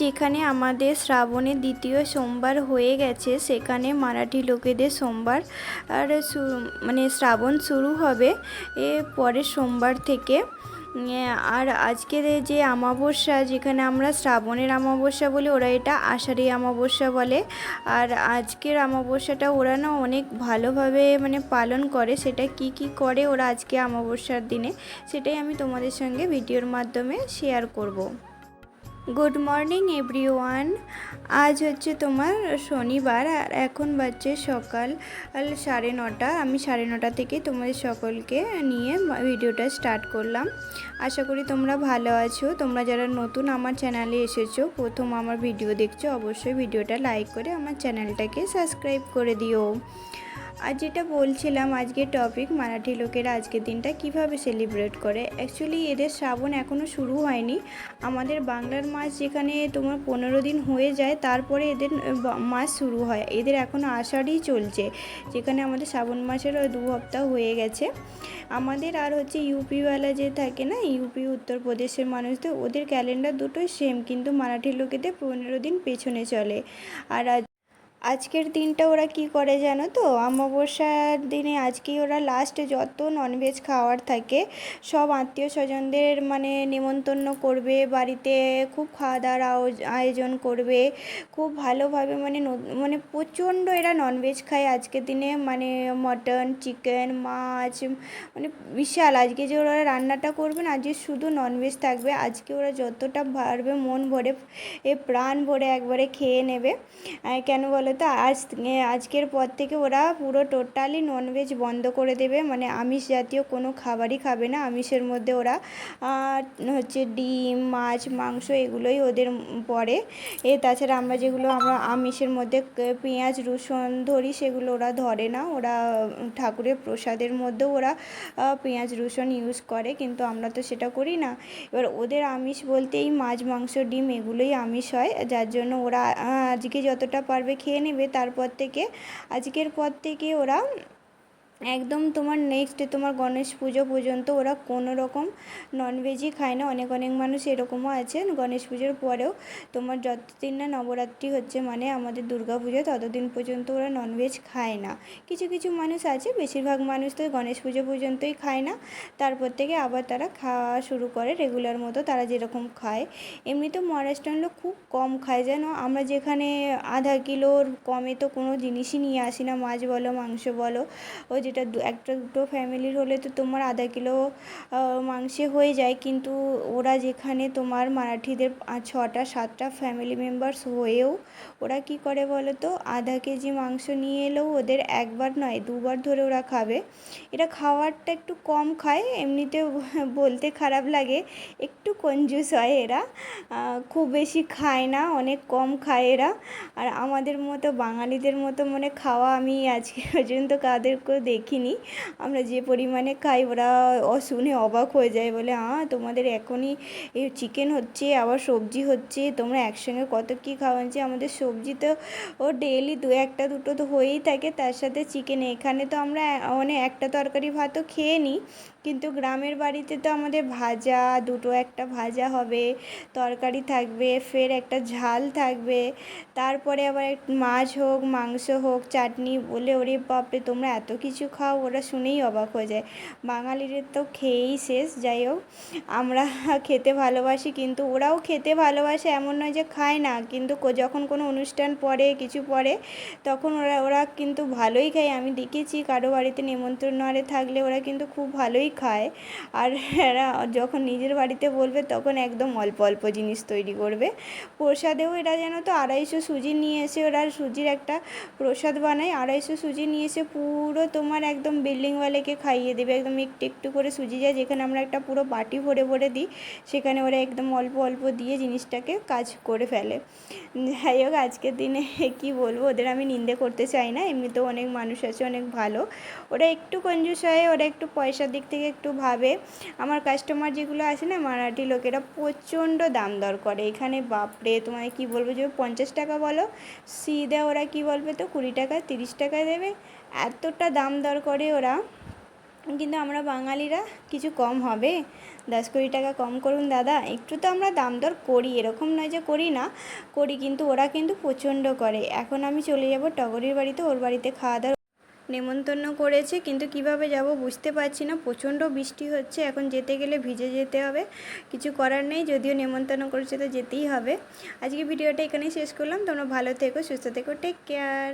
যেখানে আমাদের শ্রাবণের দ্বিতীয় সোমবার হয়ে গেছে, সেখানে মারাঠি লোকেদের সোমবার আর মানে শ্রাবণ শুরু হবে এ পরের সোমবার থেকে। আর আজকের যে অমাবস্যা, যেখানে আমরা শ্রাবণের অমাবস্যা বলি, ওরা এটা আষাঢ়ি অমাবস্যা বলে। আর আজকের অমাবস্যাটা ওরা না অনেক ভালোভাবে মানে পালন করে, সেটা কি কি করে ওরা আজকে অমাবস্যার দিনে, সেটাই আমি তোমাদের সঙ্গে ভিডিওর মাধ্যমে শেয়ার করব। গুড মর্নিং এভরিওয়ান আজ হচ্ছে তোমার শনিবার, আর এখন বাজছে সকাল সাড়ে নটা। আমি সাড়ে নটা থেকে তোমাদের সকলকে নিয়ে ভিডিওটা স্টার্ট করলাম। আশা করি তোমরা ভালো আছো। তোমরা যারা নতুন আমার চ্যানেলে এসেছ, প্রথম আমার ভিডিও দেখছ, অবশ্যই ভিডিওটা লাইক করে আমার চ্যানেলটাকে সাবস্ক্রাইব করে দিও। আর যেটা বলছিলাম, আজকের টপিক মারাঠি লোকেরা আজকের দিনটা কীভাবে সেলিব্রেট করে? অ্যাকচুয়ালি এদের শ্রাবণ এখনও শুরু হয়নি। আমাদের বাংলার মাস যেখানে তোমার পনেরো দিন হয়ে যায়, তারপরে এদের মাস শুরু হয়। এদের এখনও আষাঢ়ই চলছে, যেখানে আমাদের শ্রাবণ মাসের দু সপ্তাহ হয়ে গেছে। আমাদের আর হচ্ছে ইউপিওয়ালা যে থাকে না ইউপি উত্তরপ্রদেশের মানুষদের, ওদের ক্যালেন্ডার দুটোই সেম কিন্তু মারাঠি লোকেদের পনেরো দিন পেছনে চলে। আর আজকের দিনটা ওরা কি করে জানো তো? অমাবস্যার দিনে আজকেই ওরা লাস্টে যত ননভেজ খাওয়ার থাকে, সব আত্মীয় স্বজনদের মানে নেমন্তন্ন করবে, বাড়িতে খুব খাওয়া দাওয়ার আয়োজন করবে। খুব ভালোভাবে মানে মানে প্রচণ্ড এরা ননভেজ খায় আজকের দিনে। মানে মটন চিকেন মাছ মানে বিশাল। আজকে যে ওরা রান্নাটা করবে না, আজকে শুধু ননভেজ থাকবে। আজকে ওরা যতটা পারবে মন ভরে, এ প্রাণ ভরে একবারে খেয়ে নেবে। কেন বলো তো আজ আজকের পর থেকে ওরা পুরো টোটালি ননভেজ বন্ধ করে দেবে। মানে আমিষ জাতীয় কোনো খাবারই খাবে না। আমিষের মধ্যে ওরা হচ্ছে ডিম, মাছ, মাংস এগুলোই ওদের পড়ে। এ তাছাড়া আমরা যেগুলো, আমরা আমিষের মধ্যে পেঁয়াজ, রসুন, ধরি সেগুলো ওরা ধরে না। ওরা ঠাকুরের প্রসাদের মধ্যেও ওরা পেঁয়াজ, রসুন ইউজ করে। কিন্তু আমরা তো সেটা করি না। এবার ওদের আমিষ বলতে এই মাছ, মাংস, ডিম এগুলোই আমিষ হয়। যার জন্য ওরা আজকে যতটা পারবে খেয়ে নেবে তারপর থেকে। আজকের পর থেকে ওরা একদম তোমার নেক্সট তোমার গণেশ পুজো পর্যন্ত ওরা কোনো রকম ননভেজই খায় না। অনেক অনেক মানুষ এরকমও আছে গণেশ পুজোর পরেও। তোমার যতদিন না নবরাত্রি হচ্ছে মানে আমাদের দুর্গা পুজো, ততদিন পর্যন্ত ওরা ননভেজ খায় না। কিছু কিছু মানুষ আছে, বেশিরভাগ মানুষ তো গণেশ পুজো পর্যন্তই খায় না। তারপর থেকে আবার তারা খাওয়া শুরু করে রেগুলার মতো, তারা যেরকম খায়। এমনি তো মহারাষ্ট্রান লোক খুব কম খায় যেন আমরা যেখানে আধা কিলোর কমে তো কোনো জিনিসই নিয়ে আসি না। মাছ বলো, মাংস বলো ও যেটা দু- একটা দুটো ফ্যামিলির হলে তো তোমার আধা কিলো মাংসে হয়ে যায়। কিন্তু ওরা যেখানে তোমার মারাঠিদের ছটা, সাতটা ফ্যামিলি মেম্বার্স হয়েও ওরা কি করে বলো তো? আধা কেজি মাংস নিয়ে এলেও ওদের একবার নয়, দুবার ধরে ওরা খাবে। এটা খাওয়ারটা একটু কম খায়, এমনিতে বলতে খারাপ লাগে, একটু কঞ্জুস হয় এরা। খুব বেশি খায় না, অনেক কম খায় এরা। আর আমাদের মতো বাঙালিদের মতো মানে খাওয়া আমি আজকে পর্যন্ত কাদেরকেও দেখিনি। আমরা যে পরিমাণে খাই, ওরা শুনে অবাক হয়ে যায়, বলে হ্যাঁ তোমাদের এখনই চিকেন হচ্ছে, আবার সবজি হচ্ছে, তোমরা একসঙ্গে কত কী খাওয়া খাওয়াচ্ছে আমাদের সবজি তো ও ডেইলি দু একটা, দুটো তো হয়েই থাকে, তার সাথে চিকেন এখানে তো আমরা মানে একটা তরকারি ভাতও খেয়ে নিই কিন্তু গ্রামের বাড়িতে তো আমাদের ভাজা, দুটো একটা ভাজা হবে, তরকারি থাকবে, ফের একটা ঝাল থাকবে, তারপরে আবার মাছ হোক, মাংস হোক, চাটনি বলে ওরে বাপরে, তোমরা এত কিছু খাও, ওরা শুনেই অবাক হয়ে যায়। বাঙালিদের তো খেয়েই শেষ, যাই হোক, আমরা খেতে ভালোবাসি, কিন্তু ওরাও খেতে ভালোবাসে, এমন নয় যে খায় না, কিন্তু যখন কোনো অনুষ্ঠান পড়ে, কিছু পড়ে, তখন ওরা ওরা কিন্তু ভালোই খায়। আমি দেখেছি কারও বাড়িতে নেমন্ত্রণ থাকলে ওরা কিন্তু খুব ভালোই খায়। আর এরা যখন নিজের বাড়িতে বলবে, তখন একদম অল্প অল্প জিনিস তৈরি করবে। প্রসাদেও এরা যেন তো আড়াইশো সুজি নিয়ে এসে ওরা সুজির একটা প্রসাদ বানায়। আড়াইশো সুজি নিয়ে এসে পুরো তোমার একদম বিল্ডিংওয়ালাকে খাইয়ে দেবে। একদম একটু একটু করে সুজি যায়, যেখানে আমরা একটা পুরো বাটি ভরে ভরে দিই। সেখানে ওরা একদম অল্প অল্প দিয়ে জিনিসটাকে কাজ করে ফেলে। যাই হোক, আজকের দিনে কি বলব, ওদের আমি নিন্দে করতে চাই না। এমনিতেও অনেক মানুষ আছে, অনেক ভালো। ওরা একটু কঞ্জুস হয়, ওরা একটু পয়সার দিক থেকে একটু ভাবে। আমার কাস্টমার যেগুলো আছে না, মারাঠি লোকেরা প্রচণ্ড দাম দর করে। এখানে বাপরে, তোমায় কি বলব যে পঞ্চাশ টাকা বলো সিধে ওরা কি বলবে তো, কুড়ি টাকা, তিরিশ টাকা দেবে। এতটা দাম দর করে ওরা। কিন্তু আমরা বাঙালিরা কিছু কম হবে। দশ কোটি টাকা কম করুন দাদা, একটু তো আমরা দাম দর করি। এরকম নয় যে করি না, করি কিন্তু ওরা কিন্তু প্রচণ্ড করে। এখন আমি চলে যাব টগরির বাড়িতে, ওর বাড়িতে খাওয়া দাওয়া নেমন্তন্ন করেছে, কিন্তু কীভাবে যাব বুঝতে পারছি না। প্রচণ্ড বৃষ্টি হচ্ছে, এখন যেতে গেলে ভিজে যেতে হবে। কিছু করার নেই, যদিও নেমন্তন্ন করেছে তো যেতেই হবে। আজকে ভিডিওটা এখানেই শেষ করলাম। তোমরা ভালো থেকো, সুস্থ থেকো টেক কেয়ার